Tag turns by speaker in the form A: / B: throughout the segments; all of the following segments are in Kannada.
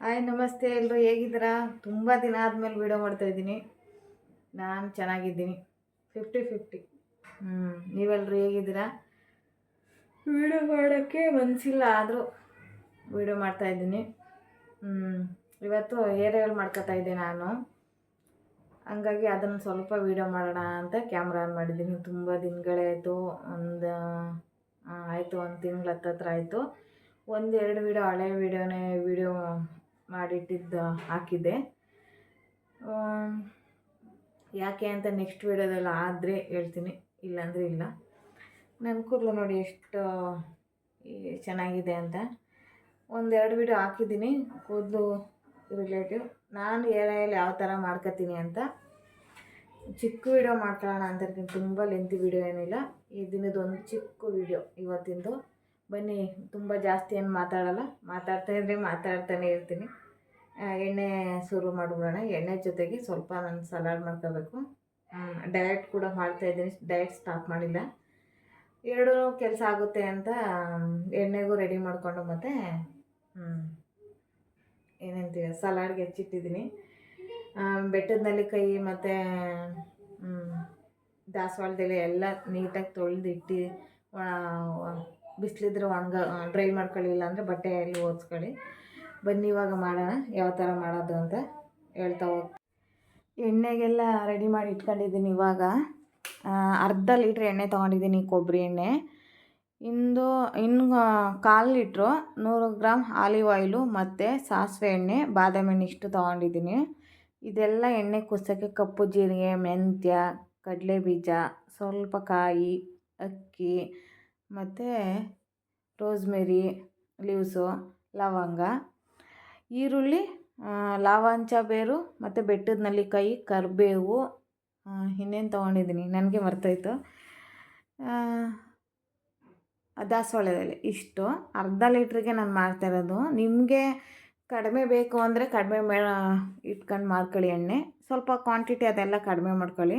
A: ಹಾಯ್ ನಮಸ್ತೆ ಎಲ್ಲರೂ ಹೇಗಿದ್ದೀರಾ? ತುಂಬ ದಿನ ಆದಮೇಲೆ ವೀಡಿಯೋ ಮಾಡ್ತಾಯಿದ್ದೀನಿ ನಾನು ಚೆನ್ನಾಗಿದ್ದೀನಿ. ಫಿಫ್ಟಿ ಫಿಫ್ಟಿ ಹ್ಞೂ ನೀವೆಲ್ಲರೂ ಹೇಗಿದ್ದೀರಾ? ವೀಡಿಯೋ ಮಾಡೋಕ್ಕೆ ಮನಸ್ಸಿಲ್ಲ ಆದರೂ ವೀಡಿಯೋ ಮಾಡ್ತಾಯಿದ್ದೀನಿ ಹ್ಞೂ ಇವತ್ತು ಏರಿಯಲ್ ಮಾಡ್ಕೊತಾ ಇದ್ದೆ ನಾನು. ಹಂಗಾಗಿ ಅದನ್ನು ಸ್ವಲ್ಪ ವೀಡಿಯೋ ಮಾಡೋಣ ಅಂತ ಕ್ಯಾಮ್ರಾ ಆನ್ ಮಾಡಿದ್ದೀನಿ. ತುಂಬ ದಿನಗಳೇ ಆಯಿತು. ಒಂದು ಆಯಿತು ಒಂದು ತಿಂಗಳ ಹತ್ತತ್ರ ಆಯಿತು. ಒಂದು ಎರಡು ವೀಡಿಯೋ ಹಳೆ ವೀಡಿಯೋನೇ ವೀಡಿಯೋ ಮಾಡಿಟ್ಟಿದ್ದು, ಹಾಕಿದ್ದೆ. ಯಾಕೆ ಅಂತ ನೆಕ್ಸ್ಟ್ ವೀಡಿಯೋದಲ್ಲಿ ಆದರೆ ಹೇಳ್ತೀನಿ. ಇಲ್ಲಾಂದರೆ ಇಲ್ಲ. ನನ್ನ ಕೂದಲು ನೋಡಿ ಎಷ್ಟು ಚೆನ್ನಾಗಿದೆ ಅಂತ. ಒಂದೆರಡು ವೀಡಿಯೋ ಹಾಕಿದ್ದೀನಿ. ಕೂದಲು ರಿಲೇಟಿವ್ ನಾನು ಏರಿಯಲ್ಲಿ ಯಾವ ಥರ ಮಾಡ್ಕೊತೀನಿ ಅಂತ. ಚಿಕ್ಕ ವೀಡಿಯೋ ಮಾಡ್ಕೊಳ್ಳೋಣ ಅಂತ ತುಂಬ ಲೆಂತಿ ವೀಡಿಯೋ ಏನಿಲ್ಲ. ಈ ದಿನದೊಂದು ಚಿಕ್ಕ ವೀಡಿಯೋ ಇವತ್ತಿಂದು. ಬನ್ನಿ, ತುಂಬ ಜಾಸ್ತಿ ಏನು ಮಾತಾಡಲ್ಲ. ಮಾತಾಡ್ತಾ ಇದ್ದರೆ ಮಾತಾಡ್ತಾನೆ ಇರ್ತೀನಿ. ಎಣ್ಣೆ ಶುರು ಮಾಡಿಬಿಡೋಣ. ಎಣ್ಣೆ ಜೊತೆಗೆ ಸ್ವಲ್ಪ ನಾನು ಸಲಾಡ್ ಮಾಡ್ಕೋಬೇಕು. ಡಯಟ್ ಕೂಡ ಮಾಡ್ತಾಯಿದ್ದೀನಿ ಡಯಟ್ ಸ್ಟಾಪ್ ಮಾಡಿಲ್ಲ. ಎರಡೂ ಕೆಲಸ ಆಗುತ್ತೆ ಅಂತ, ಎಣ್ಣೆಗೂ ರೆಡಿ ಮಾಡಿಕೊಂಡು ಮತ್ತು ಏನಂತೀವಿ ಸಲಾಡ್ಗೆ ಹೆಚ್ಚಿಟ್ಟಿದ್ದೀನಿ. ಬೆಟ್ಟದಲ್ಲಿ ಬೆಟ್ಟದ ನೆಲ್ಲಿಕಾಯಿ ಮತ್ತು ದಾಸವಾಳದೆಲೆ ಎಲ್ಲ ನೀಟಾಗಿ ತೊಳೆದು ಇಟ್ಟು ಬಿಸಿಲಿದ್ರೆ ಒಣಗ ಡ್ರೈ ಮಾಡ್ಕೊಳ್ಳಿ ಇಲ್ಲಾಂದರೆ ಬಟ್ಟೆಯಲ್ಲಿ ಓದ್ಸ್ಕೊಳ್ಳಿ ಬನ್ನಿ, ಇವಾಗ ಮಾಡೋಣ, ಯಾವ ಥರ ಮಾಡೋದು ಅಂತ ಹೇಳ್ತಾ ಹೋಗಿ ಎಣ್ಣೆಗೆಲ್ಲ ರೆಡಿ ಮಾಡಿ ಇಟ್ಕೊಂಡಿದ್ದೀನಿ ಇವಾಗ. ಅರ್ಧ ಲೀಟ್ರ್ ಎಣ್ಣೆ ತೊಗೊಂಡಿದ್ದೀನಿ ಕೊಬ್ಬರಿ ಎಣ್ಣೆ. ಇಂದು, ಇನ್ನು ಕಾಲು ಲೀಟ್ರು ನೂರು ಗ್ರಾಮ್ ಆಲಿವ್ ಆಯಿಲು ಮತ್ತು ಸಾಸಿವೆ ಎಣ್ಣೆ, ಬಾದಾಮಿ ಎಣ್ಣೆ ಇಷ್ಟು ತೊಗೊಂಡಿದ್ದೀನಿ. ಇದೆಲ್ಲ ಎಣ್ಣೆ ಕುದಿಸೋಕ್ಕೆ ಕಪ್ಪು ಜೀರಿಗೆ, ಮೆಂತ್ಯ ಕಡಲೆ ಬೀಜ ಸ್ವಲ್ಪ ಕಾಯಿ, ಅಕ್ಕಿ ಮತ್ತು ರೋಸ್ಮೆರಿ, ಲೀವ್ಸು, ಲವಂಗ. ಈರುಳ್ಳಿ ಲಾವಂಚ ಬೇರು ಮತ್ತು ಬೆಟ್ಟದ ನೆಲ್ಲಿಕಾಯಿ ಕರಿಬೇವು ಇನ್ನೇನು ತೊಗೊಂಡಿದ್ದೀನಿ, ನನಗೆ ಮರ್ತೋಯ್ತು. ದಾಸವಾಳದಲ್ಲಿ ಇಷ್ಟು. ಅರ್ಧ ಲೀಟ್ರಿಗೆ ನಾನು ಮಾಡ್ತಾಯಿರೋದು ನಿಮಗೆ ಕಡಿಮೆ ಬೇಕು ಅಂದರೆ ಕಡಿಮೆ ಮೇ, ಇಟ್ಕೊಂಡು ಮಾಡ್ಕೊಳ್ಳಿ ಎಣ್ಣೆ. ಸ್ವಲ್ಪ ಕ್ವಾಂಟಿಟಿ ಅದೆಲ್ಲ ಕಡಿಮೆ ಮಾಡ್ಕೊಳ್ಳಿ.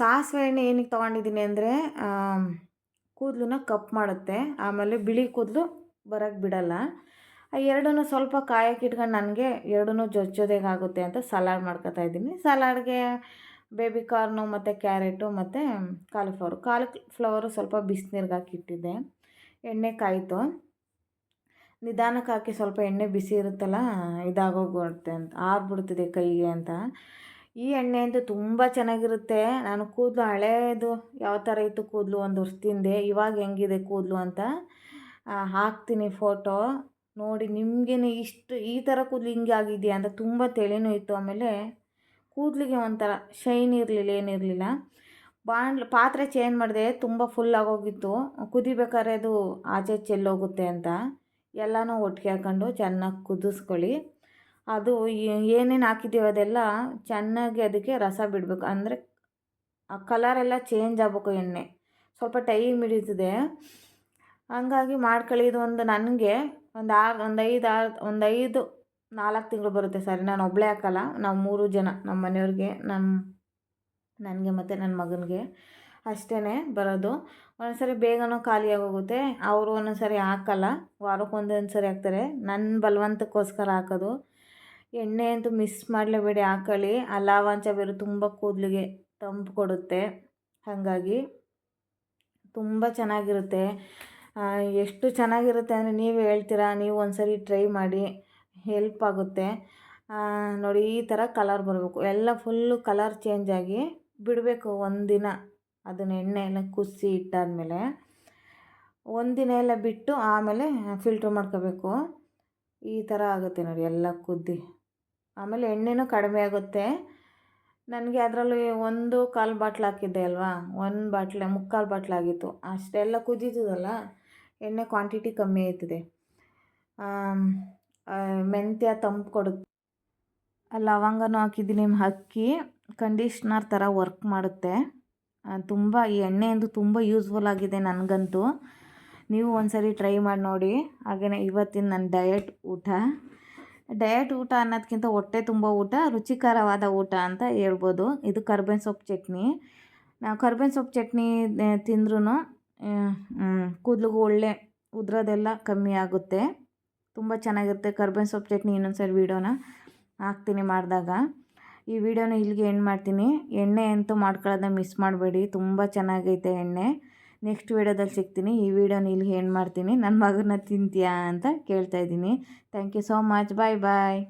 A: ಸಾಸಿವೆ ಎಣ್ಣೆ ಏನಕ್ಕೆ ತೊಗೊಂಡಿದ್ದೀನಿ ಅಂದರೆ ಕೂದಲನ್ನ ಕಪ್ ಮಾಡುತ್ತೆ. ಆಮೇಲೆ ಬಿಳಿ ಕೂದಲು ಬರೋಕ್ಕೆ ಬಿಡಲ್ಲ. ಆ ಎರಡನ್ನೂ ಸ್ವಲ್ಪ ಕಾಯಕ್ಕೆ ಇಟ್ಕೊಂಡು ನನಗೆ ಎರಡನ್ನೂ ಜೊಚ್ಚೋದೇಗಾಗುತ್ತೆ ಅಂತ ಸಲಾಡ್ ಮಾಡ್ಕೊತಾ ಇದ್ದೀನಿ. ಸಲಾಡ್ಗೆ ಬೇಬಿ ಕಾರ್ನು ಮತ್ತು ಕ್ಯಾರೆಟು ಮತ್ತು ಕಾಲಿಫ್ಲವರು. ಕಾಲಿಫ್ಲವರು ಸ್ವಲ್ಪ ಬಿಸಿನೀರ್ಗೆ ಹಾಕಿಟ್ಟಿದ್ದೆ ಎಣ್ಣೆ ಕಾಯಿತು. ನಿಧಾನಕ್ಕೆ ಹಾಕಿ ಸ್ವಲ್ಪ ಎಣ್ಣೆ ಬಿಸಿ ಇರುತ್ತಲ್ಲ ಇದಾಗೋಗ್ಬಿಡುತ್ತೆ ಅಂತ, ಆರ್ಬಿಡ್ತಿದೆ ಕೈಗೆ ಅಂತ. ಈ ಎಣ್ಣೆ ಅಂತೂ ತುಂಬ ಚೆನ್ನಾಗಿರುತ್ತೆ. ನಾನು ಕೂದಲು ಹಳೇದು ಯಾವ ಥರ ಇತ್ತು ಕೂದಲು ಒಂದು ವರ್ಷದಿಂದೆ, ಇವಾಗ ಹೆಂಗಿದೆ ಕೂದಲು ಅಂತ ಹಾಕ್ತೀನಿ ಫೋಟೋ ನೋಡಿ ನಿಮಗೇನೆ ಇಷ್ಟು ಈ ಥರ ಕೂದಲು ಹಿಂಗೆ ಆಗಿದೆಯಾ ಅಂತ ತುಂಬ ತೆಳಿನೂ ಇತ್ತು. ಆಮೇಲೆ ಕೂದಲಿಗೆ ಒಂಥರ ಶೈನ್ ಇರಲಿಲ್ಲ ಏನಿರಲಿಲ್ಲ ಬಾಂಡ್ಲ್ ಪಾತ್ರೆ ಚೇಂಜ್ ಮಾಡಿದೆ ತುಂಬ ಫುಲ್ ಆಗೋಗಿತ್ತು. ಕುದಿಬೇಕಾದ್ರೆ ಅದು ಆಚೆ ಚೆಲ್ಲೋಗುತ್ತೆ ಅಂತ. ಎಲ್ಲನೂ ಒಟ್ಟಿಗೆ ಹಾಕೊಂಡು ಚೆನ್ನಾಗಿ ಕುದಿಸ್ಕೊಳ್ಳಿ. ಅದು ಏನೇನು ಹಾಕಿದ್ದೀವಿ ಅದೆಲ್ಲ ಚೆನ್ನಾಗಿ ಅದಕ್ಕೆ ರಸ ಬಿಡಬೇಕು. ಅಂದರೆ ಆ ಕಲರೆಲ್ಲ ಚೇಂಜ್ ಆಗಬೇಕು ಎಣ್ಣೆ. ಸ್ವಲ್ಪ ಟೈಮ್ ಹಿಡಿತದೆ. ಹಂಗಾಗಿ ಮಾಡ್ಕೊಳ್ಳಿ ಇದು ಒಂದು ನನಗೆ ಒಂದು ಆರು, ಒಂದು ಐದು ಆರು, ಒಂದು ಐದು, ನಾಲ್ಕು ತಿಂಗಳು ಬರುತ್ತೆ ಸರಿ. ನಾನು ಒಬ್ಬಳೇ ಹಾಕಲ್ಲ. ನಾವು ಮೂರು ಜನ ನಮ್ಮ ಮನೆಯವ್ರಿಗೆ ನಮ್ಮ ನನಗೆ ಮತ್ತು ನನ್ನ ಮಗನಿಗೆ ಅಷ್ಟೇ ಬರೋದು. ಒಂದೊಂದ್ಸರಿ ಬೇಗನೂ ಖಾಲಿಯಾಗೋಗುತ್ತೆ ಅವರು ಒಂದೊಂದ್ಸರಿ ಹಾಕಲ್ಲ. ವಾರಕ್ಕೆ ಒಂದೊಂದು ಸರಿ ಹಾಕ್ತಾರೆ. ನನ್ನ ಬಲವಂತಕ್ಕೋಸ್ಕರ ಹಾಕೋದು. ಎಣ್ಣೆ ಅಂತೂ ಮಿಸ್ ಮಾಡಲೇಬೇಡಿ ಹಾಕೊಳ್ಳಿ ಆ ಲಾವಾಂಚ ಬೇರೆ ತುಂಬ ಕೂದಲಿಗೆ ತಂಪು ಕೊಡುತ್ತೆ. ಹಾಗಾಗಿ ತುಂಬ ಚೆನ್ನಾಗಿರುತ್ತೆ. ಎಷ್ಟು ಚೆನ್ನಾಗಿರುತ್ತೆ ಅಂದರೆ ನೀವು ಹೇಳ್ತೀರಾ, ನೀವು ಒಂದ್ಸರಿ ಟ್ರೈ ಮಾಡಿ ಹೆಲ್ಪ್ ಆಗುತ್ತೆ. ನೋಡಿ ಈ ಥರ ಕಲರ್ ಬರಬೇಕು. ಎಲ್ಲ ಫುಲ್ಲು ಕಲರ್ ಚೇಂಜ್ ಆಗಿ ಬಿಡಬೇಕು ಒಂದಿನ ಅದನ್ನು ಎಣ್ಣೆ ಎಲ್ಲ ಕುದಿಸಿ ಇಟ್ಟಾದಮೇಲೆ ಒಂದಿನ ಎಲ್ಲ ಬಿಟ್ಟು ಆಮೇಲೆ ಫಿಲ್ಟ್ರ್ ಮಾಡ್ಕೋಬೇಕು. ಈ ಥರ ಆಗುತ್ತೆ ನೋಡಿ ಎಲ್ಲ ಕುದ್ದಿ. ಆಮೇಲೆ ಎಣ್ಣೆನೂ ಕಡಿಮೆ ಆಗುತ್ತೆ. ನನಗೆ ಅದರಲ್ಲಿ ಒಂದು ಕಾಲು ಬಾಟ್ಲ್ ಹಾಕಿದ್ದೆ ಅಲ್ವಾ? ಒಂದು ಬಾಟ್ಲೆ, ಮುಕ್ಕಾಲು ಬಾಟ್ಲ್ ಆಗಿತ್ತು. ಅಷ್ಟೆಲ್ಲ ಕುದೀತದಲ್ಲ? ಎಣ್ಣೆ ಕ್ವಾಂಟಿಟಿ ಕಮ್ಮಿ ಆಯ್ತದೆ. ಮೆಂತ್ಯ ತಂಪು ಕೊಡುತ್ತೆ. ಲವಂಗನೂ ಹಾಕಿದ್ದೀನಿ ಅಕ್ಕಿ. ಕಂಡೀಷ್ನರ್ ಥರ ವರ್ಕ್ ಮಾಡುತ್ತೆ. ತುಂಬ, ಈ ಎಣ್ಣೆ ಅಂದು ತುಂಬ ಯೂಸ್ಫುಲ್ ಆಗಿದೆ ನನಗಂತೂ. ನೀವು ಒಂದ್ಸರಿ ಟ್ರೈ ಮಾಡಿ ನೋಡಿ. ಹಾಗೆಯೇ ಇವತ್ತಿನ ನನ್ನ ಡಯಟ್ ಊಟ. ಡಯಟ್ ಊಟ ಅನ್ನೋದಕ್ಕಿಂತ ಹೊಟ್ಟೆ ತುಂಬ ಊಟ, ರುಚಿಕರವಾದ ಊಟ ಅಂತ ಹೇಳ್ಬೋದು. ಇದು ಕರ್ಬೇವಿನ ಸೊಪ್ಪು ಚಟ್ನಿ. ನಾವು ಕರ್ಬೇವಿನ ಸೊಪ್ಪು ಚಟ್ನಿ ತಿಂದ್ರೂ ಕೂದಲಿಗೂ ಒಳ್ಳೆ ಉದ್ರೋದೆಲ್ಲ ಕಮ್ಮಿ ಆಗುತ್ತೆ. ತುಂಬ ಚೆನ್ನಾಗಿರುತ್ತೆ ಕರ್ಬೇವಿನ ಸೊಪ್ಪು ಚಟ್ನಿ ಇನ್ನೊಂದ್ಸರಿ ವೀಡಿಯೋನ ಹಾಕ್ತೀನಿ ಮಾಡಿದಾಗ. ಈ ವಿಡಿಯೋನ ಇಲ್ಲಿಗೆ ಎಂಡ್ ಮಾಡ್ತೀನಿ. ಎಣ್ಣೆ ಅಂತೂ ಮಾಡ್ಕೊಳ್ಳೋದನ್ನ ಮಿಸ್ ಮಾಡಬೇಡಿ. ತುಂಬ ಚೆನ್ನಾಗೈತೆ ಎಣ್ಣೆ. ನೆಕ್ಸ್ಟ್ ವೀಡಿಯೋದಲ್ಲಿ ಸಿಗ್ತೀನಿ. ಈ ವಿಡಿಯೋನ ಇಲ್ಲಿ ಏನು ಮಾಡ್ತೀನಿ. ನನ್ನ ಮಗನ ತಿಂತೀಯಾ ಅಂತ ಕೇಳ್ತಾ ಇದ್ದೀನಿ. Thank you so much bye bye